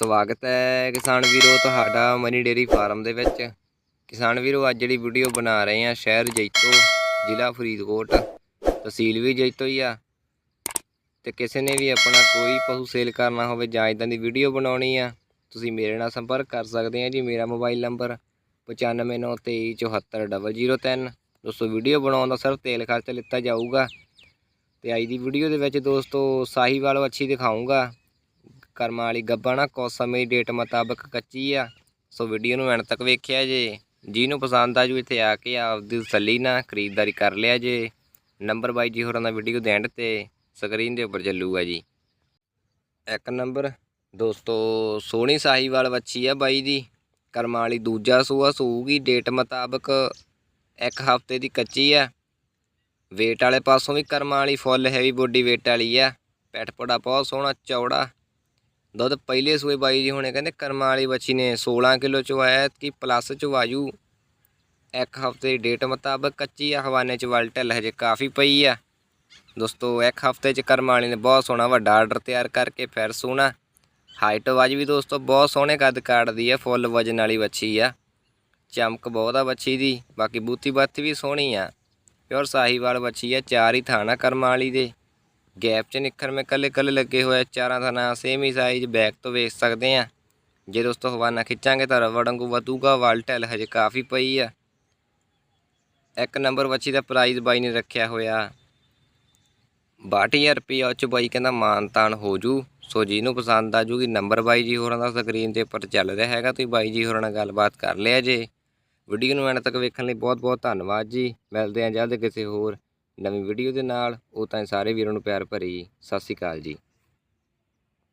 ਸਵਾਗਤ ਹੈ ਕਿਸਾਨ ਵੀਰੋ ਤੁਹਾਡਾ ਮਨੀ ਡੇਰੀ ਫਾਰਮ ਦੇ ਵਿੱਚ। ਕਿਸਾਨ ਵੀਰੋ, ਅੱਜ ਜਿਹੜੀ ਵੀਡੀਓ ਬਣਾ ਰਹੇ ਆ ਸ਼ਹਿਰ ਜੈਤੋ, ਜ਼ਿਲ੍ਹਾ ਫਰੀਦਕੋਟ, ਤਹਿਸੀਲ ਵੀ ਜੈਤੋ ਹੀ ਆ। ਤੇ ਕਿਸੇ ਨੇ ਵੀ ਆਪਣਾ ਕੋਈ ਪਸ਼ੂ ਸੇਲ ਕਰਨਾ ਹੋਵੇ ਜਾਂ ਇਦਾਂ ਦੀ ਵੀਡੀਓ ਬਣਾਉਣੀ ਆ, ਤੁਸੀਂ ਮੇਰੇ ਨਾਲ ਸੰਪਰਕ ਕਰ ਸਕਦੇ ਆ ਜੀ। ਮੇਰਾ ਮੋਬਾਈਲ ਨੰਬਰ 9593744003 ਦੋਸਤੋ ਵੀਡੀਓ ਬਣਾਉਣ ਦਾ ਸਿਰਫ ਤੇਲ ਖਰਚ ਲਿੱਤਾ ਜਾਊਗਾ। ਤੇ ਅੱਜ ਦੀ ਵੀਡੀਓ ਦੇ ਵਿੱਚ ਦੋਸਤੋ, ਸਾਹੀਵਾਲ ਵੱਛੀ ਦਿਖਾਉਂਗਾ ਕਰਮਾਂ ਵਾਲੀ ਗੱਬਾ ਨਾ ਕੁਛ ਸਮੇਂ ਦੀ ਡੇਟ ਮੁਤਾਬਕ ਕੱਚੀ ਆ। ਸੋ ਵੀਡੀਓ ਨੂੰ ਐਂਡ ਤੱਕ ਵੇਖਿਆ ਜੇ। ਜਿਹਨੂੰ ਪਸੰਦ ਆ ਜੂ ਇੱਥੇ ਆ ਕੇ ਆਪਦੀ ਤਸੱਲੀ ਨਾਲ ਖਰੀਦਦਾਰੀ ਕਰ ਲਿਆ ਜੇ। ਨੰਬਰ ਬਾਈ ਜੀ ਹੋਰਾਂ ਦਾ ਵੀਡੀਓ ਦੇ ਐਂਡ ਤੇ ਸਕਰੀਨ ਦੇ ਉੱਪਰ ਚੱਲੂਗਾ ਜੀ। ਇੱਕ ਨੰਬਰ ਦੋਸਤੋ, ਸੋਹਣੀ ਸਾਹੀਵਾਲ ਵੱਛੀ ਆ ਬਾਈ ਦੀ। ਕਰਮਾਂ ਵਾਲੀ ਦੂਜਾ ਸੂਆ ਸੂਗੀ ਡੇਟ ਮੁਤਾਬਕ ਇੱਕ ਹਫ਼ਤੇ ਦੀ ਕੱਚੀ ਆ। ਵੇਟ ਵਾਲੇ ਪਾਸੋਂ ਵੀ ਕਰਮਾਂ ਵਾਲੀ ਫੁੱਲ ਹੈਵੀ ਬੋਡੀ ਵੇਟ ਵਾਲੀ ਆ। ਪੈਟ ਪੜਾ ਬਹੁਤ ਸੋਹਣਾ, ਚੌੜਾ। ਦੁੱਧ ਪਹਿਲੇ ਸੂਏ ਬਾਈ ਜੀ ਹੁਣੇ ਕਹਿੰਦੇ ਕਰਮਾਂ ਵਾਲੀ ਬੱਚੀ ਨੇ 16 ਕਿਲੋ ਚਵਾਇਆ ਕਿ ਪਲੱਸ ਚ ਆਜੂ। ਇੱਕ ਹਫ਼ਤੇ ਦੀ ਡੇਟ ਮੁਤਾਬਕ ਕੱਚੀ ਆ, ਹਵਾਨੇ ਚ ਵਲ ਢਿੱਲ ਹਜੇ ਕਾਫੀ ਪਈ ਆ। ਦੋਸਤੋ, ਇੱਕ ਹਫ਼ਤੇ ਚ ਕਰਮਾਂ ਵਾਲੀ ਨੇ ਬਹੁਤ ਸੋਹਣਾ ਵੱਡਾ ਆਰਡਰ ਤਿਆਰ ਕਰਕੇ ਫਿਰ ਸੋਹਣਾ ਹਾਈਟ ਵਾਜ ਵੀ ਦੋਸਤੋ ਬਹੁਤ ਸੋਹਣੇ ਕੱਦ ਕਾਟਦੀ ਆ, ਫੁੱਲ ਵਜਨ ਵਾਲੀ ਬੱਚੀ ਆ। ਚਮਕ ਬਹੁਤ ਆ ਬੱਚੀ ਦੀ, ਬਾਕੀ ਬੂਤੀ ਬਾਤੀ ਵੀ ਸੋਹਣੀ ਆ। ਪਿਓਰ ਸਾਹੀਵਾਲ ਬੱਚੀ ਆ, ਚਾਰ ਹੀ ਥਾਣਾ ਕਰਮਾਂ ਵਾਲੀ ਦੇ। ਗੈਪ 'ਚ ਨਿੱਖਰ ਮੇ ਕੱਲੇ ਕੱਲੇ ਲੱਗੇ ਹੋਏ ਚਾਰਾਂ ਥਾਣਾ ਸੇਮ ਹੀ ਸਾਈਜ਼ ਬੈਕ ਤੋਂ ਵੇਖ ਸਕਦੇ ਆ। ਜੇ ਦੋਸਤੋ ਹਵਾਨਾ ਖਿੱਚਾਂਗੇ ਤਾਂ ਰਵੜ ਵਾਂਗੂ ਵਧੂਗਾ, ਵਾਲ ਟੈਲ ਹਜੇ ਕਾਫੀ ਪਈ ਆ। ਇੱਕ ਨੰਬਰ ਵੱਛੀ ਦਾ ਪ੍ਰਾਈਸ ਬਾਈ ਨੇ ਰੱਖਿਆ ਹੋਇਆ। 62000 ਰੁਪਏ ਉਹ ਚ ਬਾਈ ਕਹਿੰਦਾ ਮਾਨਤਾਨ ਹੋ ਜੂ। ਸੋ ਜਿਹਨੂੰ ਪਸੰਦ ਆ ਜੂਗੀ ਨੰਬਰ ਬਾਈ ਜੀ ਹੋਰਾਂ ਦਾ ਸਕਰੀਨ ਦੇ ਉੱਪਰ ਚੱਲ ਰਿਹਾ ਹੈਗਾ, ਤੁਸੀਂ ਬਾਈ ਜੀ ਹੋਰਾਂ ਨਾਲ ਗੱਲਬਾਤ ਕਰ ਲਿਆ ਜੇ। ਵੀਡੀਓ ਨੂੰ ਐਂਡ ਤੱਕ ਵੇਖਣ ਲਈ ਬਹੁਤ ਬਹੁਤ ਧੰਨਵਾਦ ਜੀ। ਮਿਲਦੇ ਹਾਂ ਜਲਦ ਕਿਸੇ ਹੋਰ ਨਵੀਂ ਵੀਡੀਓ ਦੇ ਨਾਲ ਉਹ ਤਾਂ ਸਾਰੇ ਵੀਰਾਂ ਨੂੰ ਪਿਆਰ ਭਰੀ ਸਤਿ ਸ਼੍ਰੀ ਅਕਾਲ ਜੀ।